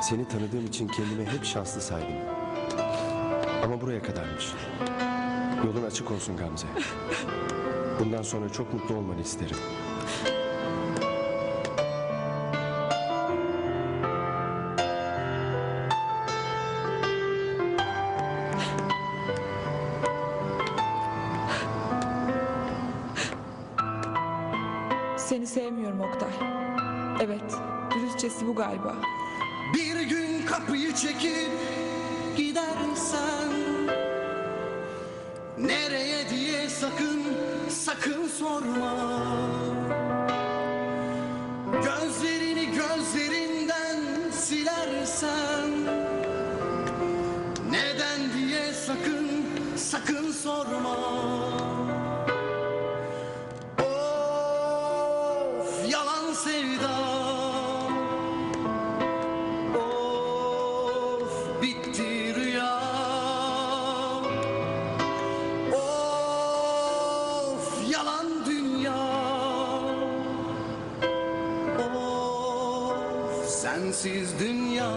Seni tanıdığım için kendimi hep şanslı saydım. Ama buraya kadarmış. Yolun açık olsun Gamze. Bundan sonra çok mutlu olmanı isterim. Seni sevmiyorum Oktay. Evet, dürüstçesi bu galiba. Bir gün kapıyı çekip gidersen Nereye diye sakın sakın sorma. Gözlerini gözlerinden silersen Neden diye sakın sakın sorma. Of yalan sevda sensiz dünya